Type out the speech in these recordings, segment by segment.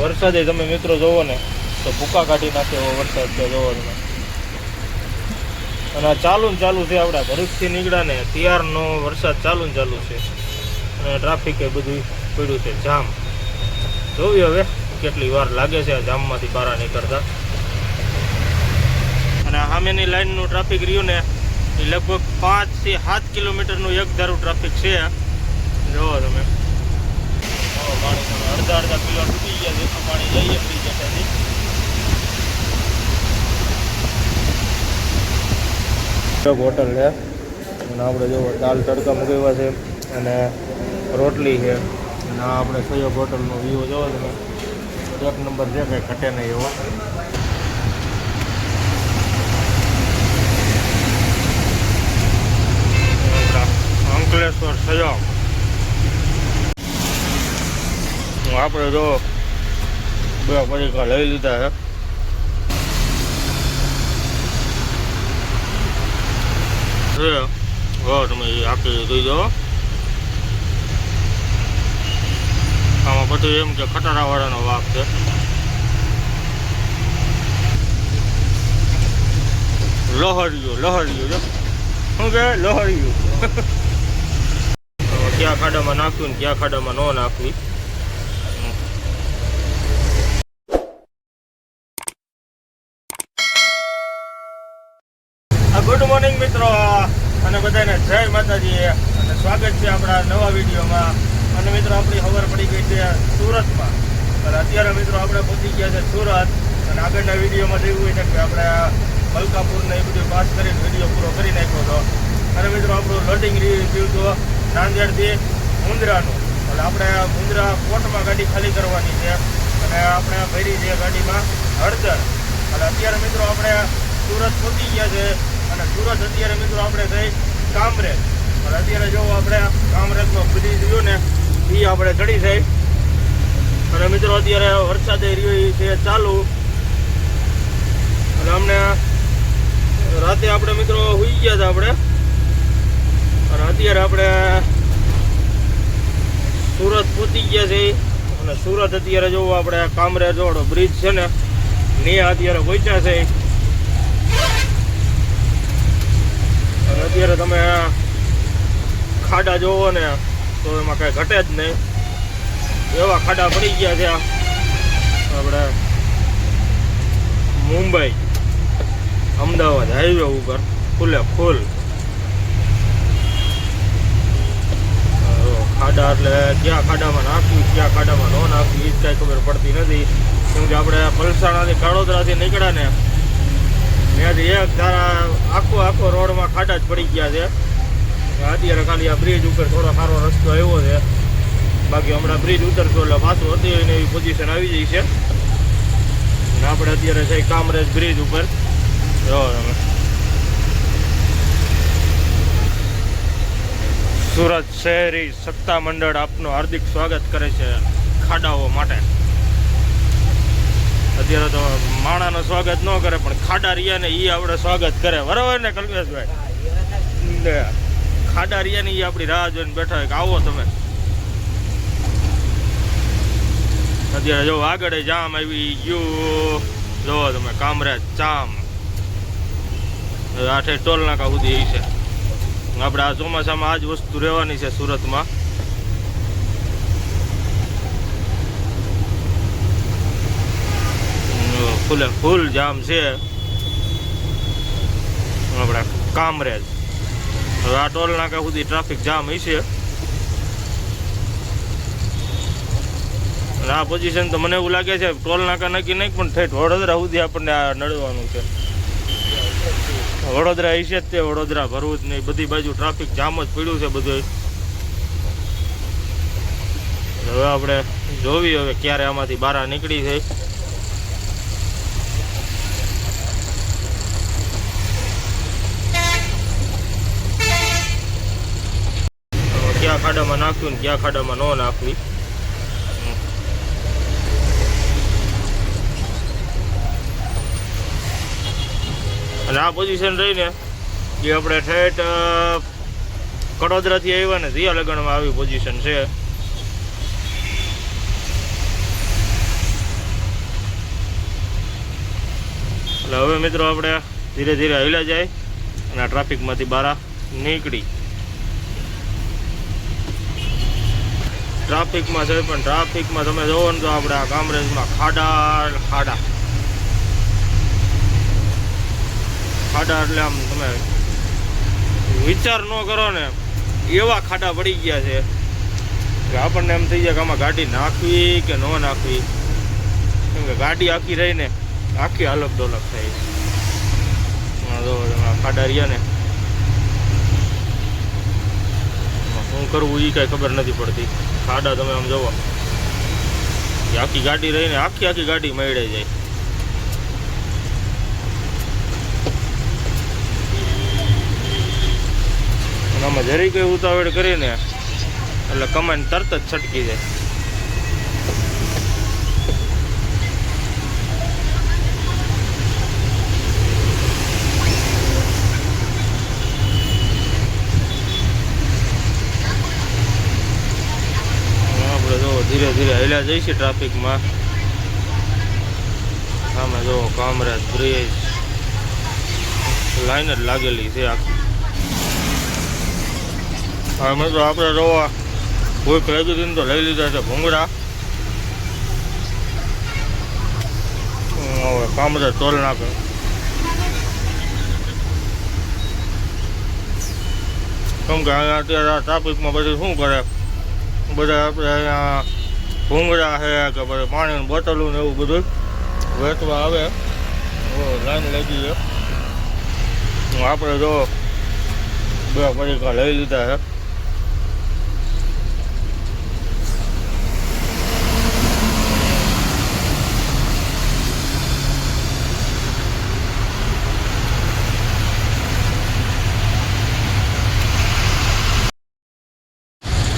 વરસાદે તમે મિત્રો જોવો ને, તો ભૂકા કાઢી નાખે એવો વરસાદ છે જોવો તમે અને ચાલુ ને ચાલુ છે આપણા ભરૂચથી નીકળ્યા ને, ત્યારનો વરસાદ ચાલુ ને ચાલુ છે. અને ટ્રાફિક બધું પડ્યું છે જામ. જોયું હવે કેટલી વાર લાગે છે આ જામમાંથી બહાર નીકળતા. અને સામેની લાઈનનું ટ્રાફિક રહ્યું ને, એ લગભગ પાંચથી સાત કિલોમીટરનું એક ધારું ટ્રાફિક છે જોવો તમે. આવો પાણી અડધા અડધા કિલો ડૂબી ગયા છે. એટલું પાણી જઈએ બ્રિજ જતાથી હોટલ છે. અને આપણે જો દાલ તડકા મૂકેવા છે અને રોટલી છે. અને આપણે સહયોગ હોટલનો વ્યૂ જોવો તમે. એક નંબર છે કંઈ ઘટે નહીં એવો. અંકલેશ્વર સહયોગ આપણે જો બે પરીક્ષા લઈ લીધા છે. તમે આખી દઈ દો. આમાં બધું એમ કે ખટારાવાળાનો વાપ છે. લહરિયું લહરિયું શું કે લહરિયું ક્યાં ખાડામાં નાખ્યું ને ક્યાં ખાડામાં ન નાખવી? ગુડ મોર્નિંગ મિત્રો. અને બધાને જય માતાજી. અને સ્વાગત છે આપણા નવા વિડીયોમાં. અને મિત્રો, આપણી ખબર પડી ગઈ છે સુરતમાં. અને અત્યારે મિત્રો, આપણે પહોંચી ગયા છે સુરત. અને આગળના વિડીયોમાં જેવું હોય છે કે આપણે મલકાપુરને એ બધું પાસ કરીને વીડિયો પૂરો કરી નાખ્યો હતો. અને મિત્રો, આપણું લોડિંગ રિવ્યુ તો નાંદેડથી મુંદ્રાનું એટલે આપણે મુંદ્રા કોર્ટમાં ગાડી ખાલી કરવાની છે. અને આપણે ભરી છે ગાડીમાં હળદર. અને અત્યારે મિત્રો, આપણે સુરત પહોંચી ગયા છે. અને સુરત અત્યારે મિત્રો આપણે થઈ કામરેજ. પણ અત્યારે જો આપણે કામરેજનો બ્રિજ રહ્યો ને એ આપણે ચડી જાય અને મિત્રો અત્યારે વરસાદ રહ્યો એ છે ચાલુ. અને અમને રાતે આપણે મિત્રો હુઈ ગયા હતા આપણે. અને અત્યારે આપણે સુરત પહોંચી ગયા છે. અને સુરત અત્યારે જોવો આપણે કામરેજ વાળો બ્રિજ છે ને ને અત્યારે પહોંચ્યા છે. અને અત્યારે તમે ખાડા જોવો ને, તો એમાં કાંઈ ઘટે જ નહીં. એવા ખાડા પડી ગયા છે આપણે મુંબઈ, અમદાવાદ હાઈવે ઉપર ફૂલે ફૂલ ખાડા એટલે ક્યાં ખાડામાં નાખ્યું ક્યાં ખાડામાં ન નાખ્યું એ જ કાંઈ ખબર પડતી નથી. કેમ કે આપણે પલસાણાથી કાળોદરાથી નીકળ્યા ને ત્યાંથી એક ધારા આખો આખો રોડમાં ખાડા જ પડી ગયા છે. અત્યારે ખાલી આ બ્રિજ ઉપર થોડો સારો રસ્તો આવ્યો છે. બાકી હમણાં બ્રિજ ઉતરશો એટલે પાછું હતી ને એવી પોઝિશન આવી જઈ છે. અને આપણે અત્યારે છે કામરેજ બ્રિજ ઉપર. જો તમે. સુરત શહેરી સત્તા મંડળ આપનું હાર્દિક સ્વાગત કરે છે ખાડાઓ માટે. અત્યારે તો માણાનો સ્વાગત ન કરે, પણ ખાડા રિયાને એ આપણે સ્વાગત કરે. બરાબર ને, કલ્પેશભાઈ? ખાડા રિયા ને એ આપણી રાહ જોઈને બેઠા હોય કે આવો તમે. અત્યારે જો આગળ જામ આવી ગયું. જો તમે કામરેજ જામ. આઠે ટોલ નાકા સુધી છે. આપણે આ ચોમાસામાં આ જ વસ્તુ રહેવાની છે સુરતમાં. ફૂલે ફૂલ જામ છે. આપણે કામરેજ. હવે આ ટોલ નાકા સુધી ટ્રાફિક જામ હશે આ પોઝિશન તો મને એવું લાગે છે, ટોલ નાકા નક્કી નહીં, પણ ઠેઠ વડોદરા સુધી આપણને આ નડવાનું છે. વડોદરા હશે જ તે, વડોદરા ભરવું જ નહીં બધી બાજુ ટ્રાફિક જામ જ પડ્યું છે બધું હવે આપણે જોવી હવે ક્યારે આમાંથી બહાર નીકળી છે. નાખવી ને ક્યાં ખાડામાં ન નાખવી. અને આ પોઝિશન રહીને જે આપણે ઠેઠ કડોદરાથી આવ્યા ને ધીયા લગ્નમાં આવી પોઝિશન છે. એટલે હવે મિત્રો આપણે ધીરે ધીરે આવેલા જાય અને આ ટ્રાફિકમાંથી બહાર નીકળી. ટ્રાફિકમાં છે પણ ટ્રાફિકમાં તમે જોવો ને તો આપણે આ કામરેજમાં ખાડા ખાડા. ખાડા એટલે આમ તમે વિચાર ન કરો ને, એવા ખાડા પડી ગયા છે કે આપણને એમ થઈ જાય કે આમાં ગાડી નાખવી કે ન નાખવી. કેમ કે ગાડી આખી રહીને આખી અલગ ડોલક થાય ખાડા રહ્યા ને. શું કરવું એ કાંઈ ખબર નથી પડતી. ખાડા તમે આમ એ આખી ગાડી રહીને આખી આખી ગાડી મળે જાય. આમાં જરી કઈ ઉતાવળ કરીને એટલે કમાઈને તરત જ છટકી જાય હવે આપણે જો ધીરે ધીરે હેલા જઈશું ટ્રાફિકમાં. સામે જો કામરાજ બ્રિજ. લાઈન જ લાગેલી છે આખી. હા તો આપણે જોવા કોઈ લાગી હતી ને તો લઈ લીધા છે ભૂંગળા. હવે કામરાજ તોલ નાખે. કેમ કે અહીંયા અત્યારે ટ્રાફિકમાં બધું શું કરે? બધા આપણે અહીંયા ભૂંગળા છે કે પછી પાણીની બોટલો ને એવું બધું વેચવા આવે. ઓ, લાઈન લાગી છે. હું આપણે જો બે પડીકા લઈ લીધા છે.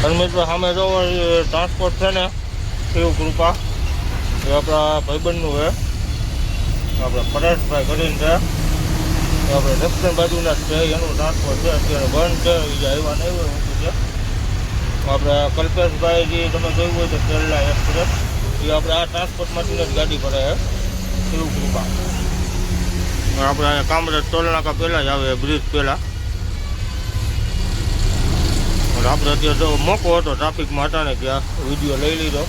અને મિત્રો, સામે જો ટ્રાન્સપોર્ટ છે ને. એવું કૃપા. એ આપણા ભાઈબંધનું છે. આપણે પરેશભાઈ કરીને છે. આપણે દક્ષિણ બાજુના છે. એનું ટ્રાન્સપોર્ટ છે. અત્યારે બંધ છે. એ આવ્યા નહીં હોય ઊંચું છે. આપણે કલ્પેશભાઈ જે તમે જોયું હોય તો કેરલા એક્સપ્રેસ એ આપણે આ ટ્રાન્સપોર્ટમાંથી જ ગાડી ભરે છે. એવું કૃપા. આપણે અહીંયા કામરેજ ટોલનાકા પહેલાં જ આવે બ્રિજ પહેલાં. આપણે અત્યારે મોકો હતો ટ્રાફિકમાં હતા ને, ત્યાં વીડિયો લઈ લીધો.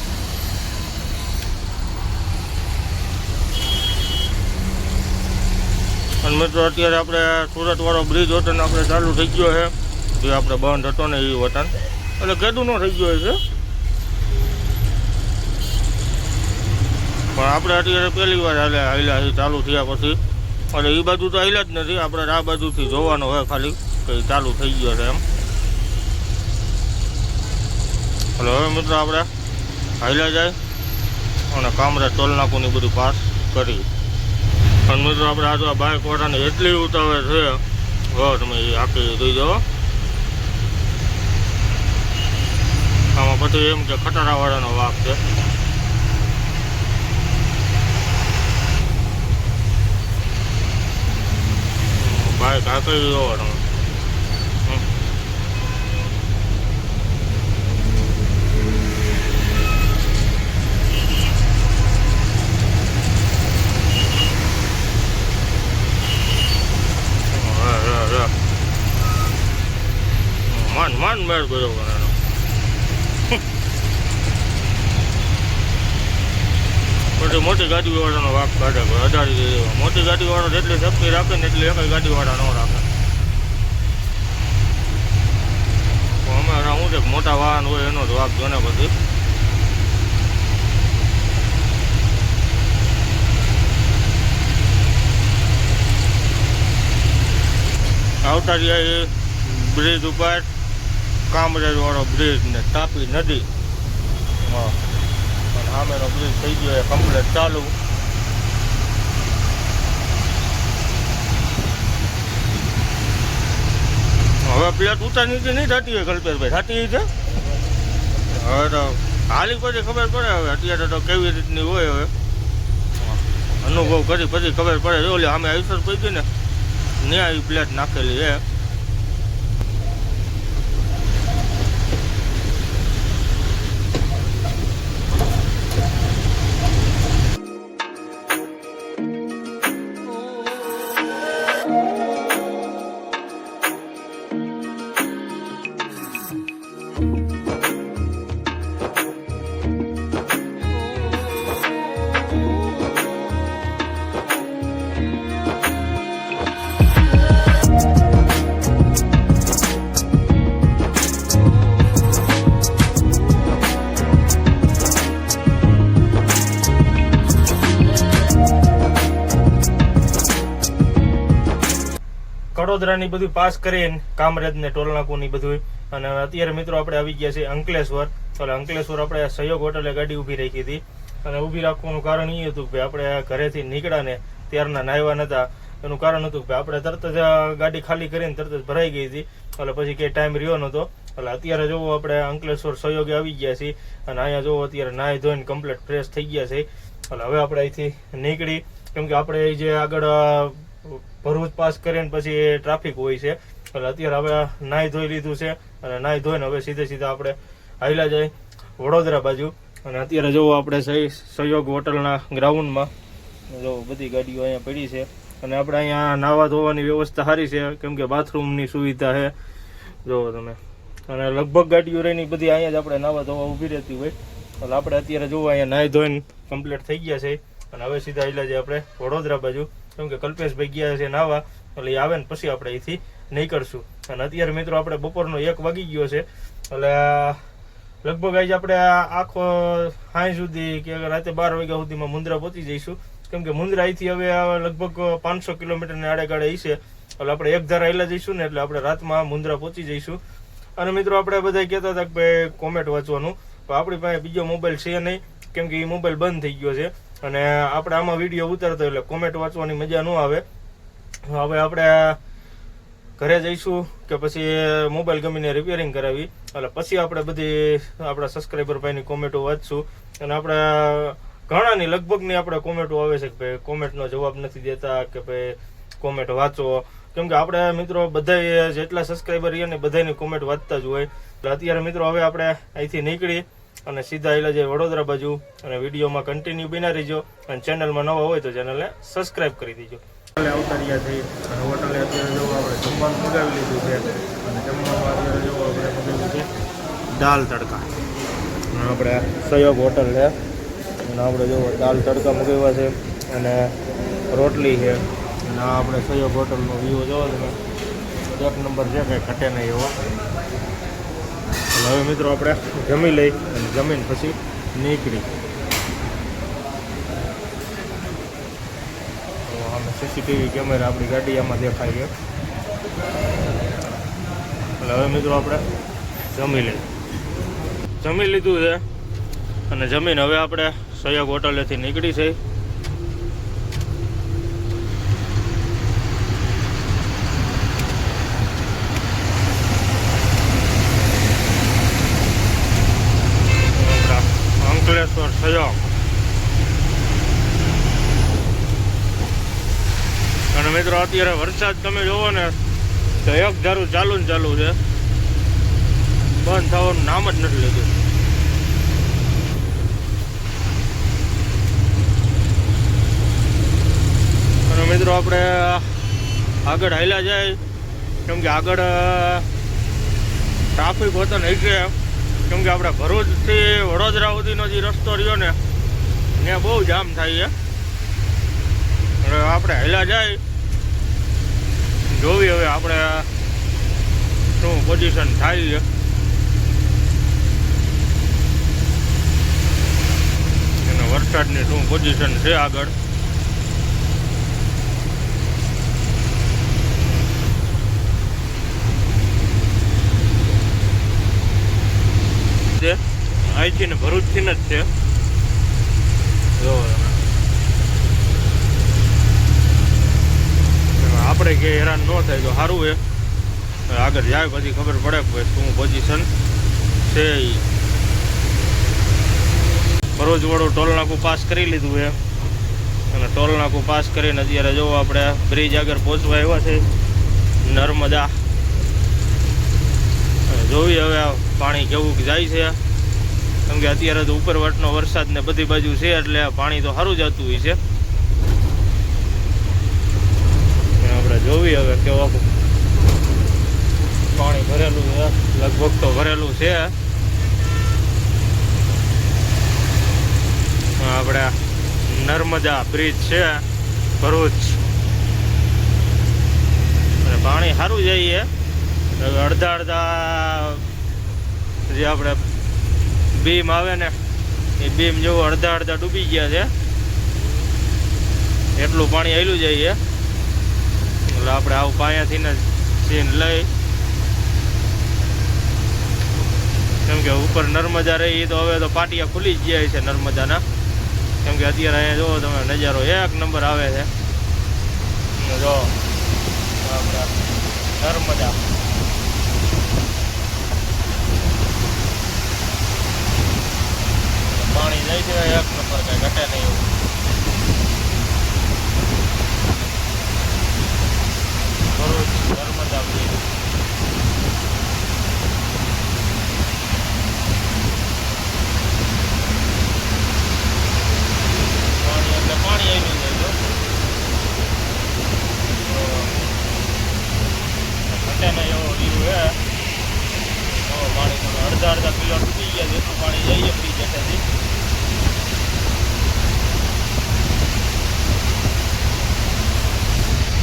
અને મિત્રો, અત્યારે આપણે સુરતવાળો બ્રિજ વતન આપણે ચાલુ થઈ ગયો છે. જે આપણે બંધ હતો ને એ વતન. એટલે કેદું નો થઈ ગયો છે. પણ આપણે અત્યારે પહેલી વાર હાલે હાલ્યા છે, ચાલુ થયા પછી. અને એ બાજુ તો હાલ્યા જ નથી. આપણે આ બાજુથી જોવાનું હોય ખાલી કે ચાલુ થઈ ગયો છે એમ. એટલે હવે મિત્રો આપણે હાલ્યા જાય. અને કામરા ટોલ નાકુની બધું પાસ કરી. અને મિત્રો આપણે આ તો આ બાઇક વાળાને એટલી ઉતાવળ છે. હો તમે આખી દઈ દો આમાં પછી એમ કે ખટારા વાળાનો વાક છે. બાઇક આખી જોવો તમે મેળ કર્યો એનો પછી મોટી ગાડી વાળાનો વાક કાઢે એવો. મોટી ગાડી વાળો જેટલી શક્તિ રાખે ને એટલી એક ગાડી વાળા ન રાખે. અમારા શું છે મોટા વાહન હોય એનો જ વાક જોને પછી. આવતા રહ્યા બ્રિજ ઉપર. કામરેજ વાળો બ્રિજ ને તાપી નદી. અને સામેનો બ્રિજ થઈ ગયો, એ કમ્પ્લેટ ચાલુ. હવે પ્લેટ ઊંચા નીચે નહીં થતી હોય કલ્પેશભાઈ? થતી છે? હવે તો હાલી પછી ખબર પડે હવે. અત્યારે તો કેવી રીતની હોય હવે. અનુભવ કરી પછી ખબર પડે. ઓલી સામે આઈસર પડી ને એ પ્લેટ નાખેલી છે. વડોદરાની બધું પાસ કરીને કામરેજ ને ટોલનાકુ બધું અને અત્યારે મિત્રો આપણે આવી ગયા છે અંકલેશ્વર. એટલે અંકલેશ્વર આપણે સહયોગ હોટલે ગાડી ઊભી રાખી હતી. અને ઊભી રાખવાનું કારણ એ હતું કે આપણે ઘરેથી નીકળ્યા ને ત્યારના નાહવા નતા. એનું કારણ હતું કે આપણે તરત જ ગાડી ખાલી કરીને તરત જ ભરાઈ ગઈ હતી. એટલે પછી કંઈ ટાઈમ રહ્યો નહોતો એટલે અત્યારે જોવો આપણે અંકલેશ્વર સહયોગે આવી ગયા છીએ. અને અહીંયા જોવો અત્યારે નાહી ધોઈને કમ્પ્લીટ ફ્રેશ થઈ ગયા છે. એટલે હવે આપણે અહીંથી નીકળી. કેમ કે આપણે જે આગળ ભરૂચ પાસ કરીને પછી એ ટ્રાફિક હોય છે. એટલે અત્યારે હવે નાહી ધોઈ લીધું છે. અને નાહી ધોઈને હવે સીધે સીધા આપણે હાઈલા જાય વડોદરા બાજુ. અને અત્યારે જોવો આપણે સહી સહયોગ હોટલના ગ્રાઉન્ડમાં જો બધી ગાડીઓ અહીંયા પડી છે. અને આપણે અહીંયા નાવા ધોવાની વ્યવસ્થા સારી છે. કેમ કે બાથરૂમની સુવિધા છે. જોવો તમે. અને લગભગ ગાડીઓ રહીની બધી અહીંયા જ આપણે નાવા ધોવા ઊભી રહેતી હોય. એટલે આપણે અત્યારે જોવો અહીંયા નાહી ધોઈને કમ્પ્લીટ થઈ ગયા છે. અને હવે સીધા આવેલા છે આપણે વડોદરા બાજુ. કેમ કે કલ્પેશભાઈ ગયા છે નાવા, એટલે આવે ને પછી આપણે અહીંથી નીકળશું. અને અત્યારે મિત્રો આપણે બપોરનો એક વાગી ગયો છે. એટલે લગભગ આજે આપણે આખો સાંજ સુધી કે રાતે બાર વાગ્યા સુધીમાં મુંદ્રા પહોંચી જઈશું. કેમ કે મુંદ્રા અહીંથી હવે લગભગ પાંચસો કિલોમીટરની આડેગાડે હશે એટલે આપણે એક ધારા આવેલા જઈશું ને એટલે આપણે રાતમાં મુંદ્રા પહોંચી જઈશું. અને મિત્રો આપણે બધા કહેતા હતા કે ભાઈ કોમેન્ટ વાંચવાનું. તો આપણી પાસે બીજો મોબાઈલ છે નહીં. કેમ કે એ મોબાઈલ બંધ થઈ ગયો છે. અને આપણે આમાં વીડિયો ઉતારતો એટલે કોમેન્ટ વાંચવાની મજા ન આવે. હવે આપણે ઘરે જઈશું કે પછી મોબાઈલ ગમીને રિપેરિંગ કરાવી. એટલે પછી આપણે બધી આપણા સબસ્ક્રાઈબર ભાઈની કોમેન્ટો વાંચશું. અને આપણે ઘણાની લગભગની આપણે કોમેન્ટો આવે છે કે ભાઈ કોમેન્ટનો જવાબ નથી દેતા કે ભાઈ કોમેન્ટ વાંચો. કેમ કે આપણે મિત્રો બધા જેટલા સબસ્ક્રાઈબર રહીએ ને બધાની કોમેન્ટ વાંચતા જ હોય. એટલે અત્યારે મિત્રો હવે આપણે અહીંથી નીકળી. અને સીધા એટલે જે વડોદરા બાજુ. અને વિડીયોમાં કન્ટિન્યુ બિના રહીજો. અને ચેનલમાં નવા હોય તો ચેનલને સબસ્ક્રાઈબ કરી દીજો. આવતા રહ્યા છે. અને હોટલે અત્યારે જો આપણે જમવાનું મગાવી લીધું છે. અને જમવામાં અત્યારે જો આપણે મગાવ્યું છે. દાલ તડકા. આપણે સહયોગ હોટલ છે. અને આપણે જો દાલ તડકા મગાવ્યા છે. અને રોટલી છે. અને આપણે સહયોગ હોટલનો વ્યૂ જોવો તમે. એક નંબર છે, કંઈ ઘટે નહીં એવો. હવે મિત્રો આપણે જમી લઈ અને જમીન પછી નીકળી. આમે સીસીટીવી કેમેરા આપણી ગાડી આમાં દેખાય છે. એટલે હવે મિત્રો આપણે જમી લઈ જમી લીધું છે અને જમીન હવે આપણે સહયોગ હોટલેથી નીકળી છે આપણા અંકલેશ્વર સહયોગ અને મિત્રો, અત્યારે વરસાદ તમે જોવો ને, તો એક ધારું ચાલુ ને ચાલુ છે. બંધ થવાનું નામ જ નથી લેતું અને મિત્રો, આપણે આગળ હાલ્યા જાય. કેમ કે આગળ ટ્રાફિક હોતો નહીં છે કેમ કે આપણે ભરૂચથી વડોદરા સુધીનો જે રસ્તો રહ્યો ને, ત્યાં બહુ જામ થાય છે. આપણે હેલા જાય. જોવી હવે આપણે શું પોઝિશન થાય છે. અને વરસાદની શું પોઝિશન છે આગળ. અહીંથી ને ભરૂચથી જ છે. જો આપણે કે હેરાન ન થાય તો સારું એ. આગળ જાય, પછી ખબર પડે ભાઈ શું પોઝિશન છે ભરોજવાળું ટોલનાકું ટોલ નાકું પાસ કરી લીધું એ. અને ટોલ નાકું પાસ કરીને અત્યારે જો આપણે બ્રિજ આગળ પહોંચવા આવ્યા છે, નર્મદા. જોવી હવે પાણી કેવું જાય છે. કેમ કે અત્યારે તો ઉપરવાટનો વરસાદ ને બધી બાજુ છે એટલે પાણી તો સારું જતું હોય છે અને આપણે જોવી હવે કેવા પાણી ભરેલું છે. લગભગ તો ભરેલું છે. આપણે નર્મદા બ્રિજ છે. ભરૂચ. પાણી સારું જઈએ અડધા અડધા જે આપણે બીમ આવે ને, એ બીમ જેવું અડધા અડધા ડૂબી ગયા છે. એટલું પાણી આવેલું જઈએ એટલે આપણે આવું પાયાથી ને સીન લઈ. કેમ કે ઉપર નર્મદા રહી તો હવે તો પાટિયા ખુલી જ જાય છે નર્મદાના. કેમ કે અત્યારે અહીંયા જુઓ તમે, નજારો એક નંબર આવે છે. જો નર્મદા. પાણી જાય છે એક નંબર કઈ ઘટે નહીં એવું ભરૂચ નર્મદા બ્રિજ પાણી એટલે પાણી આવી જાય જો ઘટે નહીં એવો વ્યૂ હે જો પાણી તમે અડધા અડધા કિલો તૂટી ગયા છે પાણી જઈએ બ્રિજ હેઠેથી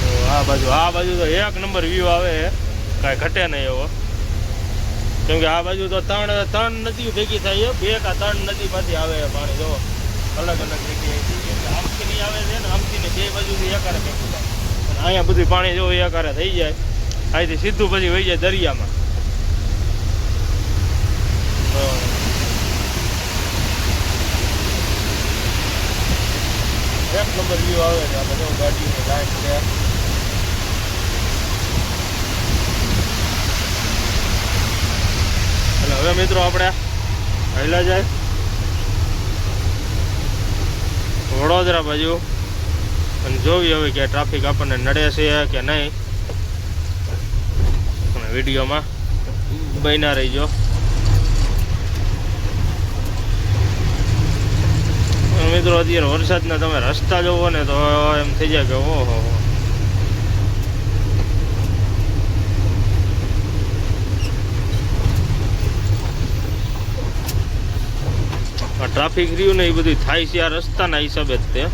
તો આ બાજુ આ બાજુ તો એક નંબર વ્યૂ આવે કાંઈ ઘટે નહીં એવો. કેમ કે આ બાજુ તો ત્રણ ત્રણ નદીઓ ભેગી થાય બે કા ત્રણ નદીમાંથી આવે પાણી, જો. અલગ અલગ જગ્યાએથી એટલે આમથી નહીં આવે છે ને, આમથી ને બે બાજુથી એકારે ભેગું થાય. અને અહીંયા બધું પાણી જો એકારે થઈ જાય, અહીંથી સીધું પછી વહી જાય દરિયામાં. એક નંબર વ્યૂ આવે છે. આપણે જો ગાડીની લાઈન છે. હવે મિત્રો આપણે પહેલા જાય. વડોદરા બાજુ. અને જોવી હવે કે ટ્રાફિક આપણને નડે છે કે નહીં. વિડીયોમાં બન્યા રહીજો. મિત્રો, અત્યારે વરસાદના તમે રસ્તા જોવો ને તો એમ થઈ જાય કે ઓહો. ટ્રાફિક રહ્યું ને એ બધું થાય છે આ રસ્તાના હિસાબે જ તે.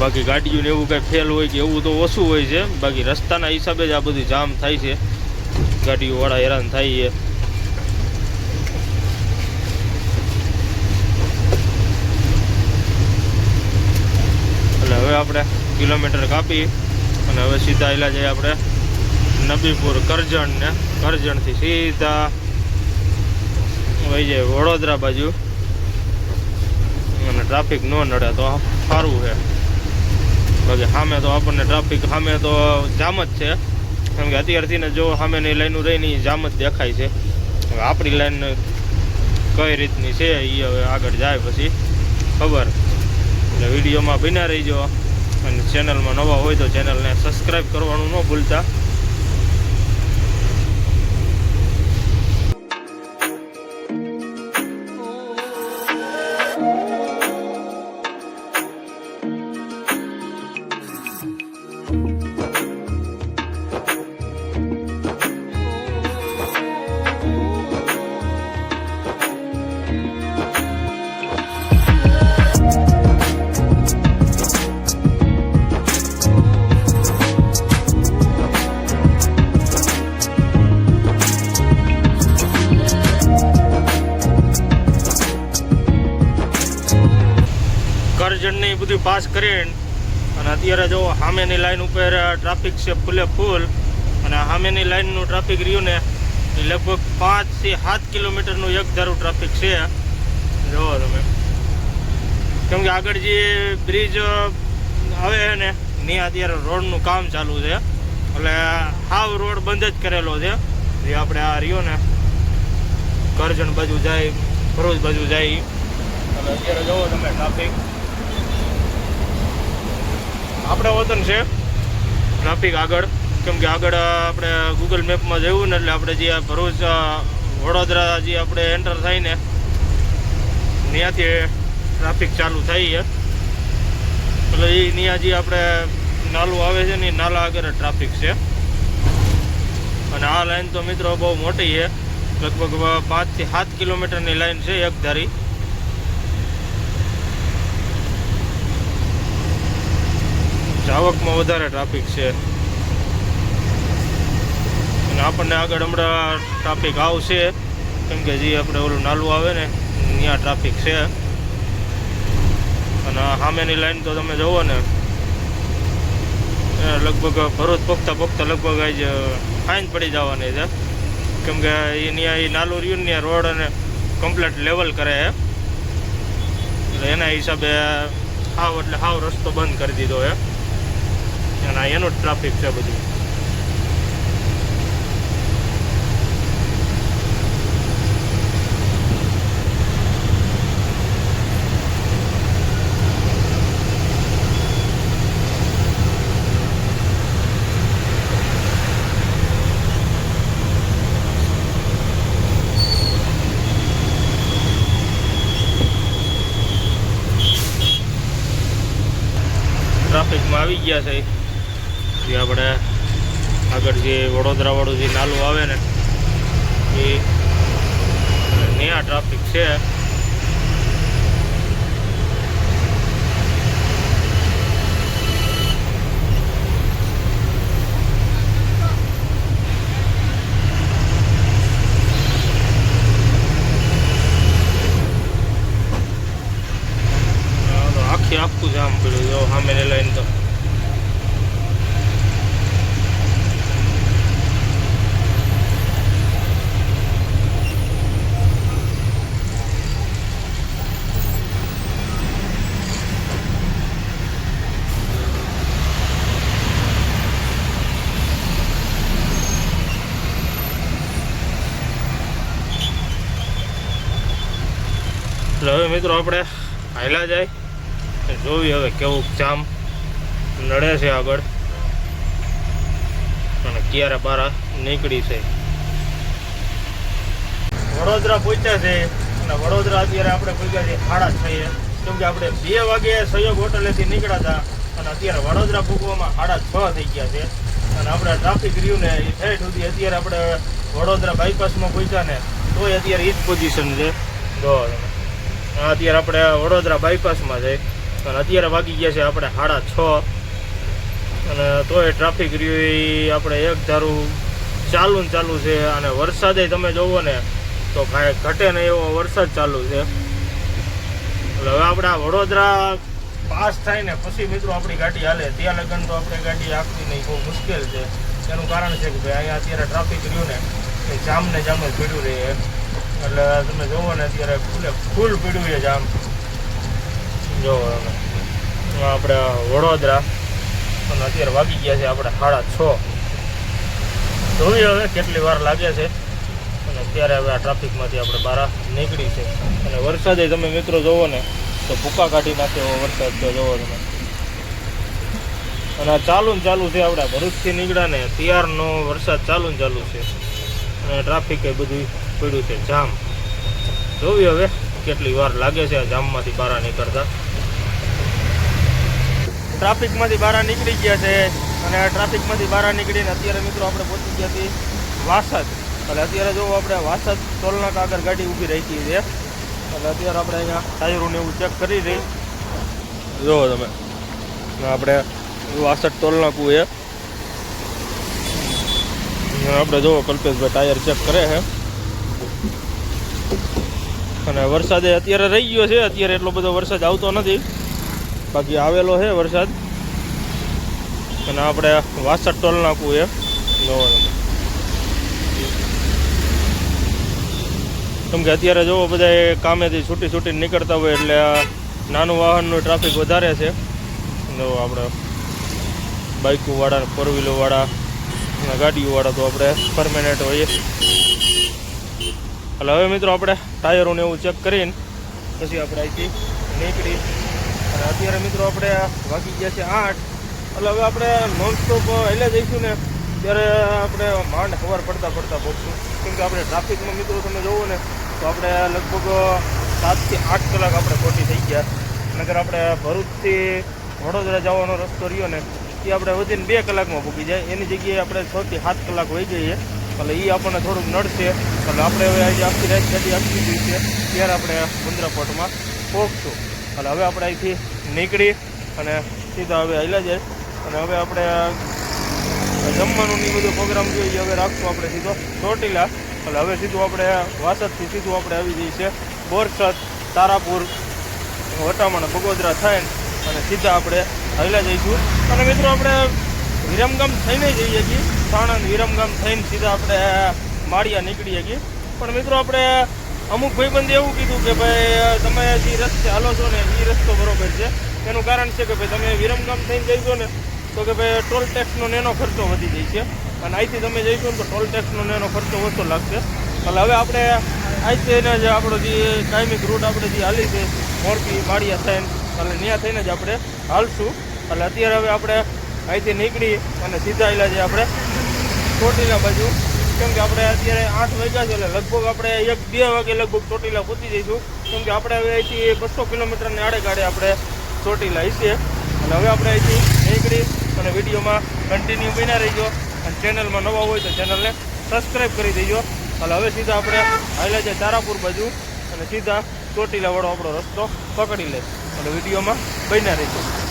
બાકી ગાડીઓને એવું કાંઈ ફેલ હોય કે એવું તો ઓછું હોય છે. બાકી રસ્તાના હિસાબે જ આ બધું જામ થાય છે. ગાડીઓવાળા હેરાન થાય છે. એટલે હવે આપણે કિલોમીટર કાપી અને હવે સીધા એલા જઈએ આપણે નબીપુર કરજણ ને કરજણથી સીધા વહી જાય વડોદરા બાજુ. અને ટ્રાફિક ન નડે તો સારું છે. બાકી સામે તો આપણને ટ્રાફિક સામે તો જામ જ છે. કેમ કે અત્યારથી ને જો સામેની લાઈનું રહીને જામ જ દેખાય છે. હવે આપણી લાઈન કઈ રીતની છે એ હવે આગળ જાય પછી. ખબર? એટલે વિડીયોમાં બિના રહીજો. અને ચેનલમાં નવા હોય તો ચેનલને સબસ્ક્રાઈબ કરવાનું ન ભૂલતા. કરજણને એ બધું પાસ કરીને અને અત્યારે જો સામેની લાઈન ઉપર ટ્રાફિક છે ફૂલે ફૂલ અને સામેની લાઈનનું ટ્રાફિક રહ્યું ને, એ લગભગ પાંચથી સાત કિલોમીટરનું એક ધારું ટ્રાફિક છે. જુઓ તમે. કેમ કે આગળ જે બ્રિજ આવે છે ને, ત્યાં અત્યારે રોડનું કામ ચાલુ છે. એટલે હાવ રોડ બંધ જ કરેલો છે. જે આપણે આ રહ્યો ને, કરજણ બાજુ જાય, ભરૂચ બાજુ જાય. એટલે અત્યારે જુઓ તમે ટ્રાફિક આપણે વતન છે. ટ્રાફિક આગળ. કેમ કે આગળ આપણે ગૂગલ મેપમાં જવું ને એટલે આપણે જે ભરૂચ વડોદરા જે આપણે એન્ટર થાય ને ત્યાંથી ટ્રાફિક ચાલુ થાય છે. એટલે એ ત્યાં જે આપણે નાલું આવે છે ને એ નાલા આગળ ટ્રાફિક છે. અને આ લાઈન તો મિત્રો બહુ મોટી છે. લગભગ પાંચથી સાત કિલોમીટરની લાઈન છે એક ધારી. જાવકમાં વધારે ટ્રાફિક છે. અને આપણને આગળ હમણાં ટ્રાફિક આવશે. કેમ કે જે આપણે ઓલું નાલું આવે ને, ત્યાં ટ્રાફિક છે. અને સામેની લાઈન તો તમે જુઓ ને, એ લગભગ ભરૂચ પોખતા પોખતા લગભગ આજ ફાઇન પડી જવાની છે. કેમ કે ત્યાં એ નાલું રહ્યું ને રોડ અને કમ્પ્લીટ લેવલ કરે છે. એટલે એના હિસાબે હાવ એટલે હાવ રસ્તો બંધ કરી દીધો છે. અને જ ટ્રાફિક છે બધું. ટ્રાફિકમાં આવી ગયા છે. આપણે આગળ જે વડોદરાવાળું જે નાલું આવે ને, એ ત્યાં ટ્રાફિક છે. આખી આખું જામ પડ્યું, જો સામે લાઈન તો એટલે હવે મિત્રો, આપણે હાયલા જાય. જોવી હવે કેવું જામ નડે છે આગળ. અને ક્યારે બારા નીકળી છે. વડોદરા પહોંચ્યા છે. અને વડોદરા અત્યારે આપણે પહોંચ્યા છે ખાડા થઈએ કેમ કે આપણે બે વાગે સહયોગ હોટલેથી નીકળ્યા હતા. અને અત્યારે વડોદરા પૂગવામાં સાડા છ થઈ ગયા છે. અને આપણે ટ્રાફિક રહ્યું ને એ ઠેઠ સુધી અત્યારે આપણે વડોદરા બાયપાસમાં પહોંચ્યા ને, તોય અત્યારે એ જ પોઝિશન છે. જો અત્યારે આપણે વડોદરા બાયપાસમાં છે. અને અત્યારે વાગી ગયા છે આપણે સાડા છ. અને તોય ટ્રાફિક રહ્યું એ આપણે એક ધારું ચાલુ ને ચાલુ છે. અને વરસાદે તમે જોવો ને, તો કાંઈ ઘટે ને એવો વરસાદ ચાલુ છે. એટલે હવે આપણે આ વડોદરા પાસ થાય ને, પછી મિત્રો આપણી ગાડી હાલે. ત્યાં લગન તો આપણે ગાડી આપવી નહીં, બહુ મુશ્કેલ છે. એનું કારણ છે કે ભાઈ, અહીંયા અત્યારે ટ્રાફિક રહ્યું ને, એ જામ ને જામ જ ભીડ્યું રહે. એટલે તમે જોવો ને અત્યારે ફૂલે ફૂલ પીડ્યું છે આમ જોવો તમે આપણે વડોદરા. અને અત્યારે વાગી ગયા છે આપણે સાડા છ. જોઈએ હવે કેટલી વાર લાગે છે. અને અત્યારે હવે આ ટ્રાફિકમાંથી આપણે બહાર નીકળી છે. અને વરસાદે તમે મિત્રો જોવો ને, તો ભૂકા કાઢી નાખે એવો વરસાદ તો જોવો તમે. અને ચાલુ ને ચાલુ છે આપણે ભરૂચથી નીકળ્યા ને, ત્યારનો વરસાદ ચાલુ ને ચાલુ છે. અને ટ્રાફિક એ બધું પડ્યું છે, જામ. જોવી હવે કેટલી વાર લાગે છે આ જામમાંથી બહાર નીકળતા. ટ્રાફિકમાંથી બહાર નીકળી ગયા છે અને આ ટ્રાફિકમાંથી બહાર નીકળીને અત્યારે મિત્રો આપણે પહોંચી ગયા છીએ વાસદ. એટલે અત્યારે જો આપણે વાસદ ટોલનાક આગળ ગાડી ઊભી રાખી છે. એટલે અત્યારે આપણે અહીંયા ટાયરોને એવું ચેક કરી રહી. જુઓ તમે. આપણે વાસદ ટોલનાકું એ આપણે જુઓ કલ્પેશભાઈ ટાયર ચેક કરે છે. અને વરસાદે અત્યારે રહી ગયો છે. અત્યારે એટલો બધો વરસાદ આવતો નથી. બાકી આવેલો છે વરસાદ. અને આપણે વાસઠ ટોલ નાખવું એ. કેમ કે અત્યારે જોવો બધા કામેથી છૂટી છૂટી નીકળતા હોય એટલે આ નાનું વાહનનું ટ્રાફિક વધારે છે. જો આપણે બાઇકોવાળા ફોર વ્હીલરવાળા અને ગાડીઓ તો આપણે પરમેનન્ટ હોઈએ. એટલે હવે મિત્રો આપણે ટાયરોને એવું ચેક કરીને પછી આપણે અહીંથી નીકળી. અને અત્યારે મિત્રો આપણે વાગી ગયા છે આઠ. એટલે હવે આપણે નોનસ્ટોપ એટલે જઈશું ને ત્યારે આપણે માંડ ખબર પડતા પડતા પહોંચશું કેમ કે આપણે ટ્રાફિકમાં મિત્રો તમે જોવો ને, તો આપણે લગભગ સાતથી આઠ કલાક આપણે ખોટી થઈ ગયા. નગર આપણે ભરૂચથી વડોદરા જવાનો રસ્તો રહ્યો ને, એ આપણે વધીને બે કલાકમાં ભૂકી જાય. એની જગ્યાએ આપણે છથી સાત કલાક હોઈ જઈએ. એટલે એ આપણને થોડુંક નડશે. એટલે આપણે હવે આજે આખી રાત ગાડી આખી છે. ત્યારે આપણે મુન્દ્રા પોર્ટમાં પહોંચશું એટલે હવે આપણે અહીંથી નીકળી અને સીધા હવે હાલ્યા જાય. અને હવે આપણે જમવાનું ને બધો પ્રોગ્રામ જોઈએ હવે રાખશું આપણે સીધો ચોટીલા. એટલે હવે સીધું આપણે વાસદથી સીધું આપણે આવી જઈએ છીએ બોરસદ, તારાપુર વટામણ બગોદરા થઈને અને સીધા આપણે હાલ્યા જઈશું. અને મિત્રો આપણે વિરમગામ થઈને જઈએ છીએ. સાણંદ વિરમગામ થઈને સીધા આપણે માળિયા નીકળીએ છીએ. પણ મિત્રો આપણે અમુક ભાઈબંધે એવું કીધું કે ભાઈ, તમે જે રસ્તે હાલો છો ને એ રસ્તો બરોબર છે. એનું કારણ છે કે ભાઈ, તમે વિરમગામ થઈને જઈશો ને, તો કે ભાઈ, ટોલ ટેક્સનો નેનો ખર્ચો વધી જાય છે. અને અહીંથી તમે જઈશો ને, તો ટોલ ટેક્સનો નેનો ખર્ચો ઓછો લાગશે. એટલે હવે આપણે અહીંથી જે આપણો જે કાયમિક રૂટ આપણે જે હાલી છે, મોરબી, માળિયા થઈને, એટલે ત્યાં થઈને જ આપણે હાલશું. એટલે અત્યારે હવે આપણે અહીંથી નીકળી અને સીધા એલા જે આપણે. ચોટીલા બાજુ. કેમ કે આપણે અત્યારે આઠ વાગ્યા છે એટલે લગભગ આપણે એક બે વાગે લગભગ ચોટીલા પહોંચી જઈશું. કેમ કે આપણે હવે અહીંથી બસો કિલોમીટરની આડે ગાડે આપણે ચોટીલા હશે અને હવે આપણે અહીંથી નીકળી અને વિડીયોમાં કન્ટિન્યુ બન્યા રહીજો. અને ચેનલમાં નવા હોય તો ચેનલને સબસ્ક્રાઈબ કરી દેજો. અને હવે સીધા આપણે હાલ્યા છે તારાપુર બાજુ અને સીધા ચોટીલાવાળો આપણો રસ્તો પકડી લે અને વિડીયોમાં બન્યા રહીજો